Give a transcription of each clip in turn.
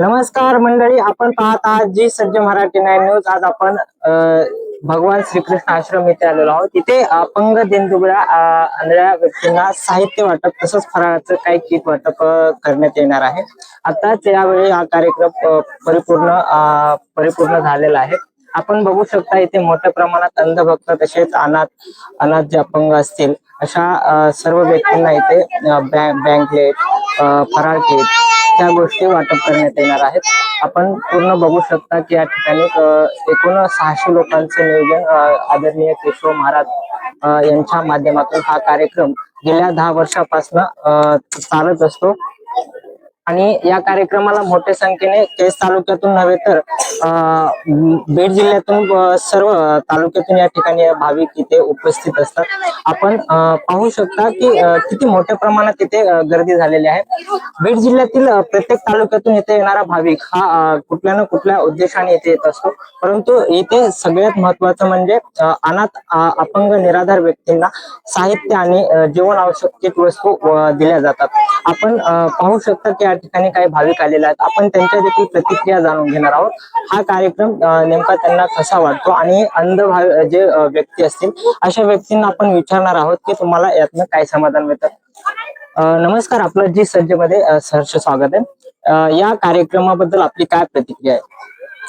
नमस्कार मंडळी आपण पाहत आहात जी सज्ज मराठी नाईन न्यूज. आज आपण भगवान श्रीकृष्ण आश्रम येथे आलेलो आहोत. तिथे अपंग दिनदुबळ्या आंधळ्या व्यक्तींना साहित्य वाटप तसंच फराळाचं काही किट वाटप करण्यात येणार आहे. आताच यावेळी हा कार्यक्रम परिपूर्ण परिपूर्ण झालेला आहे. आपण बघू शकता इथे मोठ्या प्रमाणात अंधभक्त तसेच अनाथ अनाथ जे अपंग असतील अशा सर्व व्यक्तींना इथे बँकलेट फराळ किट त्या गोष्टी वाटप करण्यात येणार आहेत. आपण पूर्ण बघू शकता की या ठिकाणी एकूण सहाशे लोकांचे नियोजन आदरणीय केशव महाराज यांच्या माध्यमातून हा कार्यक्रम गेल्या दहा वर्षापासून चालत असतो. आणि या कार्यक्रमाला मोठ्या संख्येने केस तालुक्यातून नव्हे तर बीड जिल्ह्यातून सर्व तालुक्यातून या ठिकाणी भाविक इथे उपस्थित असतात. आपण पाहू शकता की किती मोठ्या प्रमाणात इथे गर्दी झालेली आहे. बीड जिल्ह्यातील प्रत्येक तालुक्यातून इथे येणारा भाविक हा कुठल्या ना कुठल्या उद्देशाने इथे येत असतो. परंतु इथे सगळ्यात महत्वाचं म्हणजे अनाथ अपंग निराधार व्यक्तींना साहित्य आणि जीवन आवश्यक वस्तू दिल्या जातात. आपण पाहू शकता की या ठिकाणी काही भाविक आलेले आहेत. आपण त्यांच्या देखील प्रतिक्रिया जाणून घेणार आहोत. हा कार्यक्रम नेमका त्यांना कसा वाटतो आणि अंध भाव जे व्यक्ती असतील अशा व्यक्तींना आपण विचारणार आहोत की तुम्हाला यातनं काय समाधान मिळतं? नमस्कार आपलं जी सज्जमध्ये सहर्ष स्वागत आहे. या कार्यक्रमाबद्दल आपली काय प्रतिक्रिया आहे?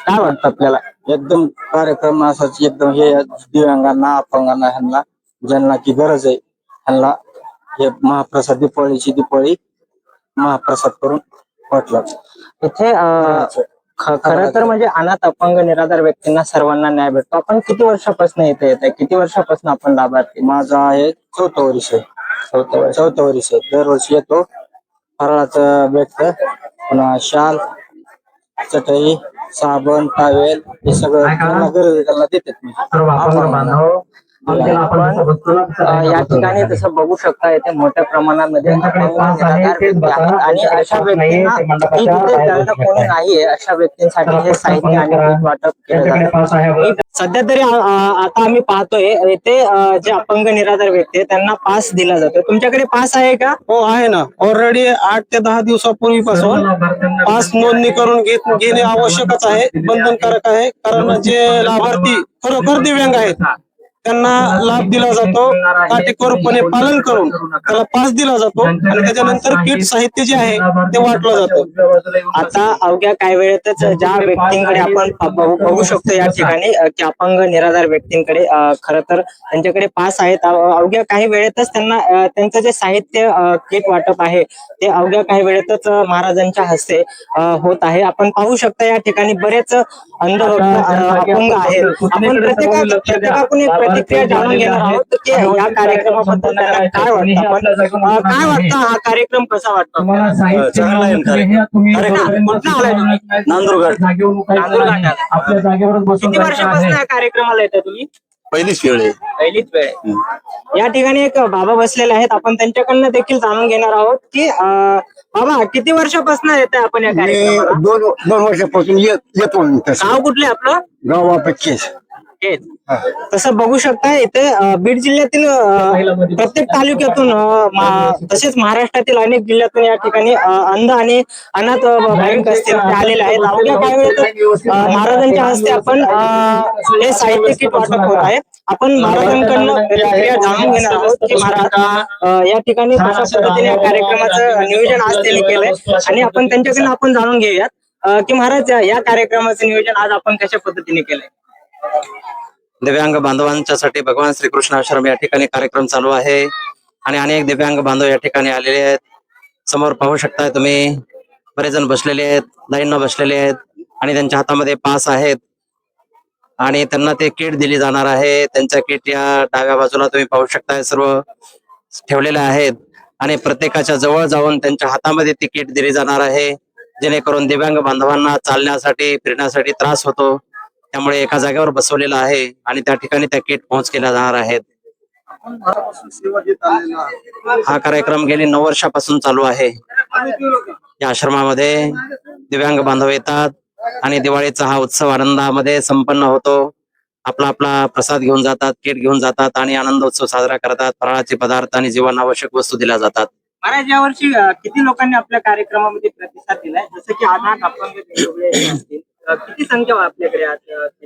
काय वाटतं आपल्याला? एकदम कार्यक्रम असाच एकदम हे दिव्यांगांना अपंगांना ह्यांना ज्यांना की गरज आहे ह्यांना हे महाप्रसाद दीपावळीची दीपावळी महाप्रसाद करून वाटलं इथे खरं तर म्हणजे अनाथ अपंग निराधार व्यक्तींना सर्वांना न्याय भेटतो. आपण किती वर्षापासून इथे येत आहे? किती वर्षापासून आपण लाभार्थी? माझा आहे चौथं वर्ष आहे. चौथं वर्ष. आहे. दरवर्षी येतो. फराळाचं भेटत पुन्हा शाल चटई साबण टावेल हे सगळं ज्यांना गरज त्यांना देतात मी. या ठिकाणी तसं बघू शकता इथे मोठ्या प्रमाणामध्ये आणि अशा व्यक्तींना कोणी नाहीये अशा व्यक्तींसाठी हे साहित्य आणि वाटप केलं जातं. सध्या तरी आता आम्ही पाहतोय अ, जे अपंग निराधार व्यक्ती आहेत त्यांना पास दिला जातो तुमच्याकडे पास आहे का? हो आहे ना. ऑलरेडी आठ ते दहा दिवसापूर्वीपासून पास नोंदणी करून घेत घेणे आवश्यकच आहे बंधनकारक आहे कारण जे लाभार्थी खरोखर दिव्यांग आहेत. त्यांना लाभ दिला जातो काटेकोरपणे पालन करून त्याला पास दिला जातो आणि त्याच्यानंतर किट साहित्य जे आहे ते वाटलं जातं. आता अवघ्या काही वेळेतच ज्या व्यक्तींकडे आपण बघू शकतो या ठिकाणी की अपंग निराधार व्यक्तींकडे खर तर त्यांच्याकडे पास आहेत. अवघ्या काही वेळेतच त्यांना त्यांचं जे साहित्य किट वाटप आहे ते अवघ्या काही वेळेतच महाराजांच्या हस्ते होत आहे. आपण पाहू शकता या ठिकाणी बरेच अंधभक्त अपंग आहेत. आपण प्रत्येकाकडून प्रतिक्रिया जाणून घेणार आहोत की या कार्यक्रमाबद्दल त्यांना काय वाटतं? आपण अ, काय वाटतं हा कार्यक्रम कसा वाटतो? चांगला आहे नांदुरगड. नांदुरबार. आपल्या जागेवर बसून किती वर्षापासून या कार्यक्रमाला येता तुम्ही? पहिलीच वेळ आहे. पहिलीच वेळ आहे. या ठिकाणी एक बाबा बसलेले आहेत. आपण त्यांच्याकडनं देखील जाणून घेणार आहोत की अं, बाबा किती वर्षापासून येत आपण या कार्यक्रमाला? दोन दोन वर्षापासून येत येतो मी तसं. गाव कुठले आपलं? गावापेक्षेच हेच. तसं बघू शकता इथे बीड जिल्ह्यातील प्रत्येक तालुक्यातून तसेच महाराष्ट्रातील अनेक जिल्ह्यातून या ठिकाणी अंध आणि अनाथ भाविक असतील ते आलेले आहेत. अवघ्या काही वेळेतच अं, महाराजांच्या हस्ते आपण हे साहित्य किट वाटप होत आहे. आपण महाराजांकडनं प्रतिक्रिया जाणून घेणार आहोत की महाराज या ठिकाणी कशा पद्धतीने या कार्यक्रमाचं नियोजन आज त्यांनी केलंय आणि आपण त्यांच्याकडनं आपण जाणून घेऊयात की महाराज या कार्यक्रमाचं नियोजन आज आपण कशा पद्धतीने केलंय? दिव्यांग बांधवांच्यासाठी भगवान श्रीकृष्ण आश्रम या ठिकाणी कार्यक्रम चालू आहे. आणि अनेक दिव्यांग बांधव या ठिकाणी आलेले आहेत. समोर पाहू शकताय तुम्ही. बरेच जण बसलेले आहेत. लाईन बसलेले आहेत. आणि त्यांच्या हातामध्ये पास आहेत. आणि त्यांना ते किट दिली जाणार आहे. त्यांच्या किट या डाव्या बाजूला तुम्ही पाहू शकताय सर्व ठेवलेले आहेत. आणि प्रत्येकाच्या जवळ जाऊन त्यांच्या हातामध्ये ती किट दिली जाणार आहे. जेणेकरून दिव्यांग बांधवांना चालण्यासाठी फिरण्यासाठी त्रास होतो. त्यामुळे एका जागेवर बसवलेला आहे आणि त्या ठिकाणी त्या किट पोहोच केल्या जाणार आहेत. हा कार्यक्रम गेली नऊ वर्षापासून चालू आहे. या आश्रमामध्ये दिव्यांग बांधव येतात आणि दिवाळीचा हा उत्सव आनंदामध्ये संपन्न होतो. आपला आपला प्रसाद घेऊन जातात किट घेऊन जातात आणि आनंद उत्सव साजरा करतात. फराळाचे पदार्थ आणि जीवन आवश्यक वस्तू दिल्या जातात. महाराज यावर्षी किती लोकांनी आपल्या कार्यक्रमामध्ये प्रतिसाद दिलाय? जसं की किती संख्या आपल्याकडे आज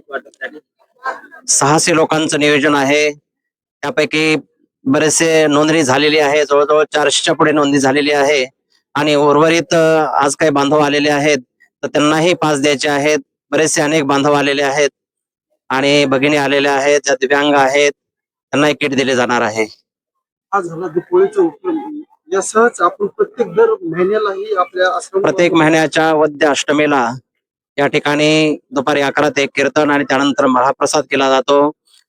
वाटपसाठी? सहाशे लोकांचं नियोजन आहे. त्यापैकी बरेचसे नोंदणी झालेली आहे. जवळजवळ चारशेच्या पुढे नोंदणी झालेली आहे. आणि उर्वरित आज काही बांधव आलेले आहेत तर त्यांनाही पास द्यायचे आहेत. बरेचसे अनेक बांधव आलेले आहेत. आणि भगिनी आलेल्या आहेत ज्या दिव्यांग आहेत त्यांनाही किट दिले जाणार आहे. हा झाला दिपोळीचा उपक्रम. यासहच आपण प्रत्येक दर महिन्यालाही आपल्या आश्रम प्रत्येक महिन्याच्या वद्य अष्टमीला या ठिकाणी दुपारी अकरा ते कीर्तन आणि त्यानंतर महाप्रसाद केला जातो.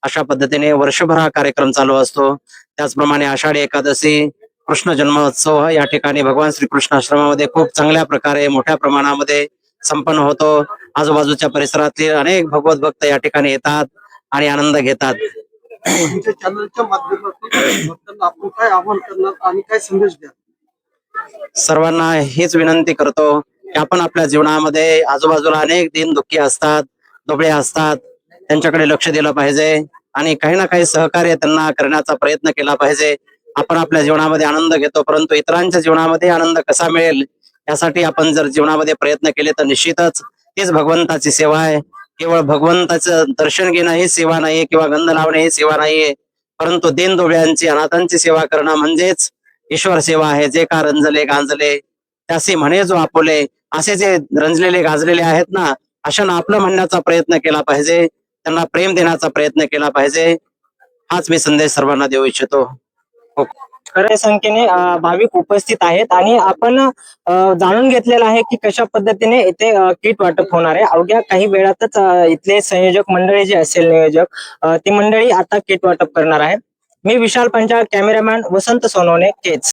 अशा पद्धतीने वर्षभर हा कार्यक्रम चालू असतो. त्याचप्रमाणे आषाढी एकादशी कृष्ण जन्मोत्सव या ठिकाणी भगवान श्रीकृष्ण आश्रमामध्ये खूप चांगल्या प्रकारे मोठ्या प्रमाणामध्ये संपन्न होतो. आजूबाजूच्या परिसरातील अनेक भगवत भक्त या ठिकाणी येतात आणि आनंद घेतात. सर्वांना हीच विनंती करतो आपण आपल्या जीवनामध्ये आजूबाजूला अनेक दिन दुःखी असतात दुबळे असतात. त्यांच्याकडे लक्ष दिलं पाहिजे आणि काही ना काही सहकार्य त्यांना करण्याचा प्रयत्न केला पाहिजे. आपण आपल्या जीवनामध्ये आनंद घेतो परंतु इतरांच्या जीवनामध्ये आनंद कसा मिळेल यासाठी आपण जर जीवनामध्ये प्रयत्न केले तर निश्चितच तीच भगवंताची सेवा आहे. केवळ भगवंताचं दर्शन घेणं ही सेवा नाहीये किंवा गंध लावणे ही सेवा नाहीये. परंतु दीन दुबळ्यांची अनाथांची सेवा करणं म्हणजेच ईश्वर सेवा आहे. जे का रंजले गांजले त्यासी म्हणे जो आपोले असे जे रंजलेले गाजलेले आहेत ना अशांना आपलं म्हणण्याचा प्रयत्न केला पाहिजे त्यांना प्रेम देण्याचा प्रयत्न केला पाहिजे हाच मी संदेश सर्वांना देऊ इच्छितो. हो. खऱ्या संख्येने भाविक उपस्थित आहेत आणि आपण जाणून घेतलेलं आहे की कशा पद्धतीने इथे किट वाटप होणार आहे. अवघ्या काही वेळातच इथले संयोजक मंडळी जे असेल नियोजक ती मंडळी आता किट वाटप करणार आहे. मी विशाल पंचाळ कॅमेरामॅन वसंत सोनवणे केच